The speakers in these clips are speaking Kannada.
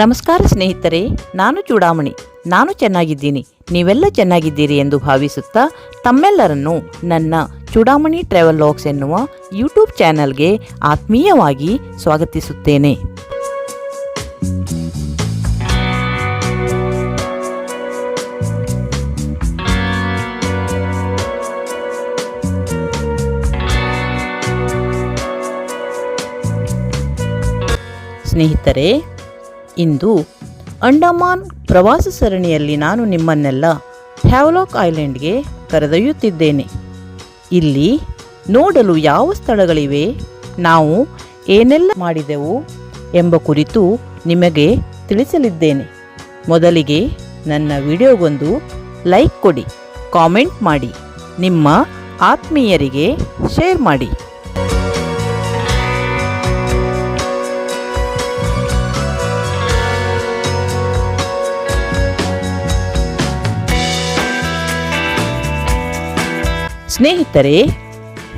ನಮಸ್ಕಾರ ಸ್ನೇಹಿತರೆ, ನಾನು ಚೂಡಾಮಣಿ. ನಾನು ಚೆನ್ನಾಗಿದ್ದೀನಿ. ನೀವೆಲ್ಲ ಚೆನ್ನಾಗಿದ್ದೀರಿ ಎಂದು ಭಾವಿಸುತ್ತಾ ತಮ್ಮೆಲ್ಲರನ್ನು ನನ್ನ ಚೂಡಾಮಣಿ ಟ್ರಾವೆಲ್ ಲಾಗ್ಸ್ ಎನ್ನುವ ಯೂಟ್ಯೂಬ್ ಚಾನೆಲ್ಗೆ ಆತ್ಮೀಯವಾಗಿ ಸ್ವಾಗತಿಸುತ್ತೇನೆ. ಸ್ನೇಹಿತರೆ ಇಂದು ಅಂಡಮಾನ್ ಪ್ರವಾಸ ಸರಣಿಯಲ್ಲಿ ನಾನು ನಿಮ್ಮನ್ನೆಲ್ಲ ಹ್ಯಾವ್ಲಾಕ್ ಐಲ್ಯಾಂಡ್ಗೆ ಕರೆದೊಯ್ಯುತ್ತಿದ್ದೇನೆ. ಇಲ್ಲಿ ನೋಡಲು ಯಾವ ಸ್ಥಳಗಳಿವೆ, ನಾವು ಏನೆಲ್ಲ ಮಾಡಿದೆವು ಎಂಬ ಕುರಿತು ನಿಮಗೆ ತಿಳಿಸಲಿದ್ದೇನೆ. ಮೊದಲಿಗೆ ನನ್ನ ವಿಡಿಯೋಗೊಂದು ಲೈಕ್ ಕೊಡಿ, ಕಾಮೆಂಟ್ ಮಾಡಿ, ನಿಮ್ಮ ಆತ್ಮೀಯರಿಗೆ ಶೇರ್ ಮಾಡಿ. ಸ್ನೇಹಿತರೆ,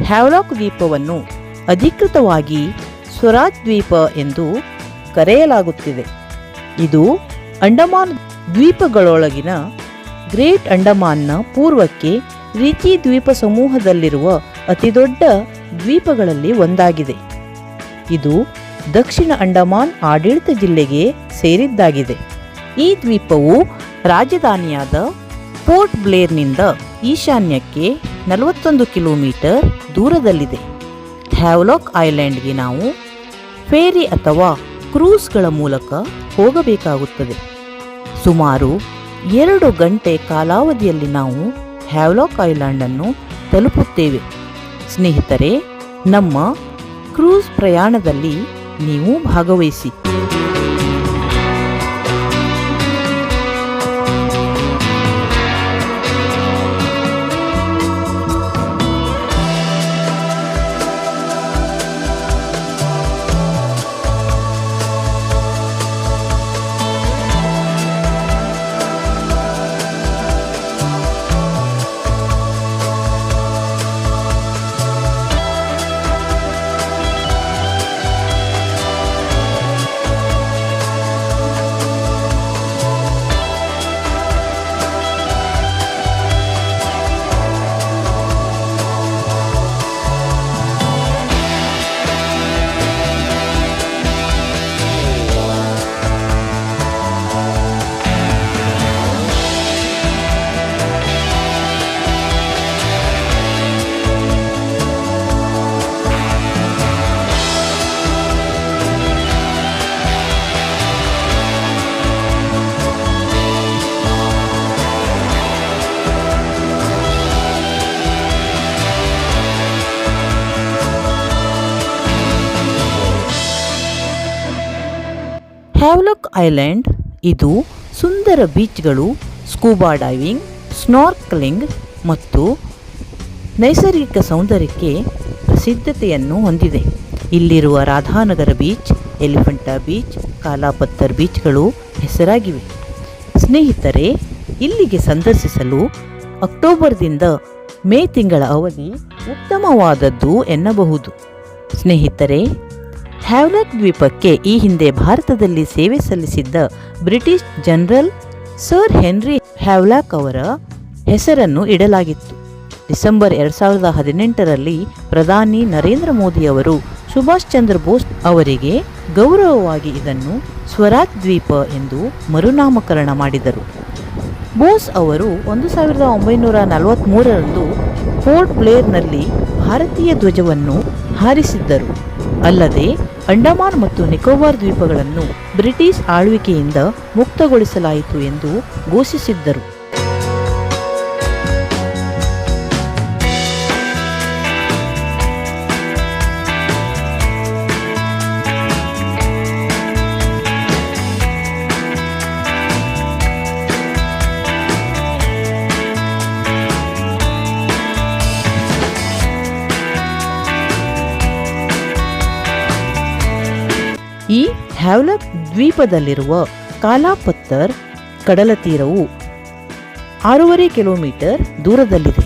ಹ್ಯಾವ್ಲಾಕ್ ದ್ವೀಪವನ್ನು ಅಧಿಕೃತವಾಗಿ ಸ್ವರಾಜ್ ದ್ವೀಪ ಎಂದು ಕರೆಯಲಾಗುತ್ತಿದೆ. ಇದು ಅಂಡಮಾನ್ ದ್ವೀಪಗಳೊಳಗಿನ ಗ್ರೇಟ್ ಅಂಡಮಾನ್ನ ಪೂರ್ವಕ್ಕೆ ರೀತಿ ದ್ವೀಪ ಸಮೂಹದಲ್ಲಿರುವ ಅತಿದೊಡ್ಡ ದ್ವೀಪಗಳಲ್ಲಿ ಒಂದಾಗಿದೆ. ಇದು ದಕ್ಷಿಣ ಅಂಡಮಾನ್ ಆಡಳಿತ ಜಿಲ್ಲೆಗೆ ಸೇರಿದ್ದಾಗಿದೆ. ಈ ದ್ವೀಪವು ರಾಜಧಾನಿಯಾದ ಪೋರ್ಟ್ ಬ್ಲೇರ್ನಿಂದ ಈಶಾನ್ಯಕ್ಕೆ ನಲವತ್ತೊಂದು ಕಿಲೋಮೀಟರ್ ದೂರದಲ್ಲಿದೆ. ಥ್ಯಾವ್ಲಾಕ್ ಐಲ್ಯಾಂಡ್ಗೆ ನಾವು ಫೇರಿ ಅಥವಾ ಕ್ರೂಸ್ಗಳ ಮೂಲಕ ಹೋಗಬೇಕಾಗುತ್ತದೆ. ಸುಮಾರು ಎರಡು ಗಂಟೆ ಕಾಲಾವಧಿಯಲ್ಲಿ ನಾವು ಹ್ಯಾವ್ಲಾಕ್ ಐಲ್ಯಾಂಡನ್ನು ತಲುಪುತ್ತೇವೆ. ಸ್ನೇಹಿತರೆ, ನಮ್ಮ ಕ್ರೂಸ್ ಪ್ರಯಾಣದಲ್ಲಿ ನೀವು ಭಾಗವಹಿಸಿ. ಐಲ್ಯಾಂಡ್. ಇದು ಸುಂದರ ಬೀಚ್ಗಳು, ಸ್ಕೂಬಾ ಡೈವಿಂಗ್, ಸ್ನಾರ್ಕ್ಲಿಂಗ್ ಮತ್ತು ನೈಸರ್ಗಿಕ ಸೌಂದರ್ಯಕ್ಕೆ ಪ್ರಸಿದ್ಧತೆಯನ್ನು ಹೊಂದಿದೆ. ಇಲ್ಲಿರುವ ರಾಧಾನಗರ ಬೀಚ್, ಎಲಿಫೆಂಟಾ ಬೀಚ್, ಕಾಲಾಪತ್ತರ್ ಬೀಚ್ಗಳು ಹೆಸರಾಗಿವೆ. ಸ್ನೇಹಿತರೆ, ಇಲ್ಲಿಗೆ ಸಂದರ್ಶಿಸಲು ಅಕ್ಟೋಬರ್ದಿಂದ ಮೇ ತಿಂಗಳ ಅವಧಿ ಉತ್ತಮವಾದದ್ದು ಎನ್ನಬಹುದು. ಸ್ನೇಹಿತರೆ ಹ್ಯಾವ್ಲಾಕ್ ದ್ವೀಪಕ್ಕೆ ಈ ಹಿಂದೆ ಭಾರತದಲ್ಲಿ ಸೇವೆ ಸಲ್ಲಿಸಿದ್ದ British general sir Henry Havelock ಅವರ ಹೆಸರನ್ನು ಇಡಲಾಗಿತ್ತು. ಡಿಸೆಂಬರ್ ಎರಡು ಸಾವಿರದ ಹದಿನೆಂಟರಲ್ಲಿ ಪ್ರಧಾನಿ ನರೇಂದ್ರ ಮೋದಿ ಅವರು ಸುಭಾಷ್ ಚಂದ್ರ ಬೋಸ್ ಅವರಿಗೆ ಗೌರವವಾಗಿ ಇದನ್ನು ಸ್ವರಾಜ್ ದ್ವೀಪ ಎಂದು ಮರುನಾಮಕರಣ ಮಾಡಿದರು. ಬೋಸ್ ಅವರು ಒಂದು ಸಾವಿರದ ಒಂಬೈನೂರ ನಲವತ್ತ್ಮೂರರಂದು ಪೋರ್ಟ್ ಬ್ಲೇರ್ನಲ್ಲಿ ಭಾರತೀಯ ಧ್ವಜವನ್ನು ಹಾರಿಸಿದ್ದರು. ಅಲ್ಲದೆ ಅಂಡಮಾನ್ ಮತ್ತು ನಿಕೋಬಾರ್ ದ್ವೀಪಗಳನ್ನು ಬ್ರಿಟಿಷ್ ಆಳ್ವಿಕೆಯಿಂದ ಮುಕ್ತಗೊಳಿಸಲಾಯಿತು ಎಂದು ಘೋಷಿಸಿದ್ದರು. ಹ್ಯಾವ್ಲಕ್ ದ್ವೀಪದಲ್ಲಿರುವ ಕಾಲಾಪತ್ತರ್ ಕಡಲ ತೀರವು ಆರೂವರೆ ಕಿಲೋಮೀಟರ್ ದೂರದಲ್ಲಿದೆ.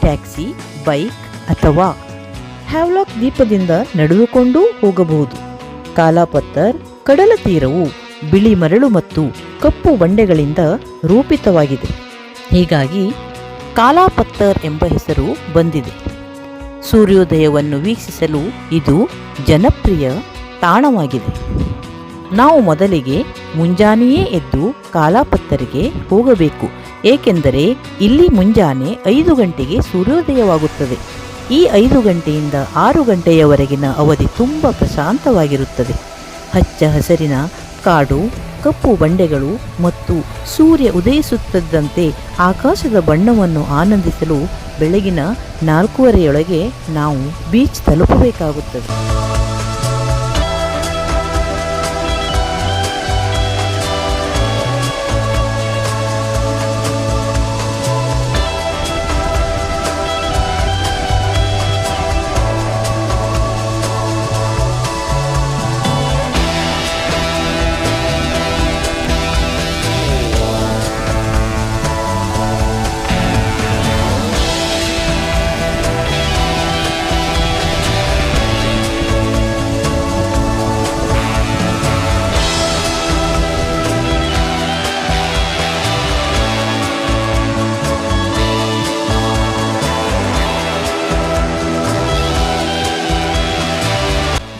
ಟ್ಯಾಕ್ಸಿ, ಬೈಕ್ ಅಥವಾ ಹ್ಯಾವ್ಲಾಕ್ ದ್ವೀಪದಿಂದ ನಡೆದುಕೊಂಡು ಹೋಗಬಹುದು. ಕಾಲಾಪತ್ತರ್ ಕಡಲ ತೀರವು ಬಿಳಿ ಮರಳು ಮತ್ತು ಕಪ್ಪು ಬಂಡೆಗಳಿಂದ ರೂಪಿತವಾಗಿದೆ. ಹೀಗಾಗಿ ಕಾಲಾಪತ್ತರ್ ಎಂಬ ಹೆಸರು ಬಂದಿದೆ. ಸೂರ್ಯೋದಯವನ್ನು ವೀಕ್ಷಿಸಲು ಇದು ಜನಪ್ರಿಯ ತಾಣವಾಗಿದೆ. ನಾವು ಮೊದಲಿಗೆ ಮುಂಜಾನೆಯೇ ಎದ್ದು ಕಾಲಾಪತ್ತರಿಗೆ ಹೋಗಬೇಕು. ಏಕೆಂದರೆ ಇಲ್ಲಿ ಮುಂಜಾನೆ ಐದು ಗಂಟೆಗೆ ಸೂರ್ಯೋದಯವಾಗುತ್ತದೆ. ಈ ಐದು ಗಂಟೆಯಿಂದ ಆರು ಗಂಟೆಯವರೆಗಿನ ಅವಧಿ ತುಂಬ ಪ್ರಶಾಂತವಾಗಿರುತ್ತದೆ. ಹಚ್ಚ ಹಸಿರಿನ ಕಾಡು, ಕಪ್ಪು ಬಂಡೆಗಳು ಮತ್ತು ಸೂರ್ಯ ಉದಯಿಸುತ್ತಿದ್ದಂತೆ ಆಕಾಶದ ಬಣ್ಣವನ್ನು ಆನಂದಿಸಲು ಬೆಳಗಿನ ನಾಲ್ಕೂವರೆಯೊಳಗೆ ನಾವು ಬೀಚ್ ತಲುಪಬೇಕಾಗುತ್ತದೆ.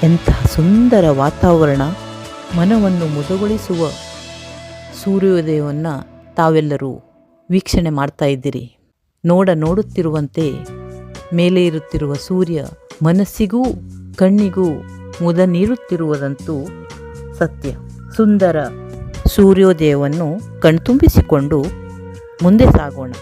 ಎಂತಹ ಸುಂದರ ವಾತಾವರಣ ಮನವನ್ನು ಮುದಗೊಳಿಸುವ ಸೂರ್ಯೋದಯವನ್ನು ತಾವೆಲ್ಲರೂ ವೀಕ್ಷಣೆ ಮಾಡ್ತಾ ಇದ್ದೀರಿ. ನೋಡ ನೋಡುತ್ತಿರುವಂತೆ ಮೇಲೆ ಇರುತ್ತಿರುವ ಸೂರ್ಯ ಮನಸ್ಸಿಗೂ ಕಣ್ಣಿಗೂ ಮುದ ನೀಡುತ್ತಿರುವುದಂತೂ ಸತ್ಯ. ಸುಂದರ ಸೂರ್ಯೋದಯವನ್ನು ಕಣ್ತುಂಬಿಸಿಕೊಂಡು ಮುಂದೆ ಸಾಗೋಣ.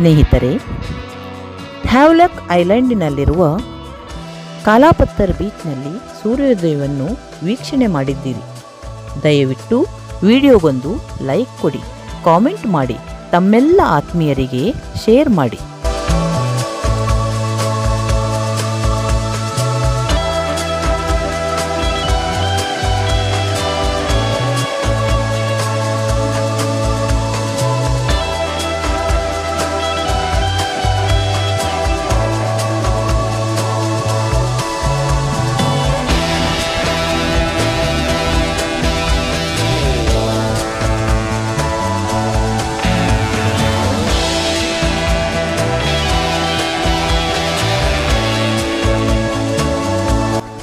ಸ್ನೇಹಿತರೆ, ಹ್ಯಾವ್ಲಕ್ ಐಲ್ಯಾಂಡಿನಲ್ಲಿರುವ ಕಾಲಾಪತ್ತರ್ ಬೀಚ್ನಲ್ಲಿ ಸೂರ್ಯೋದಯವನ್ನು ವೀಕ್ಷಣೆ ಮಾಡಿದ್ದೀರಿ. ದಯವಿಟ್ಟು ವಿಡಿಯೋಗೊಂದು ಲೈಕ್ ಕೊಡಿ, ಕಾಮೆಂಟ್ ಮಾಡಿ, ತಮ್ಮೆಲ್ಲ ಆತ್ಮೀಯರಿಗೆ ಶೇರ್ ಮಾಡಿ.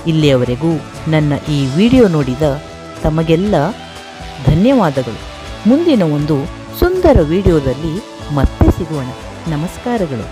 ಇಲ್ಲಿಯವರೆಗೂ ನನ್ನ ಈ ವಿಡಿಯೋ ನೋಡಿದ ತಮಗೆಲ್ಲ ಧನ್ಯವಾದಗಳು. ಮುಂದಿನ ಒಂದು ಸುಂದರ ವಿಡಿಯೋದಲ್ಲಿ ಮತ್ತೆ ಸಿಗೋಣ. ನಮಸ್ಕಾರಗಳು.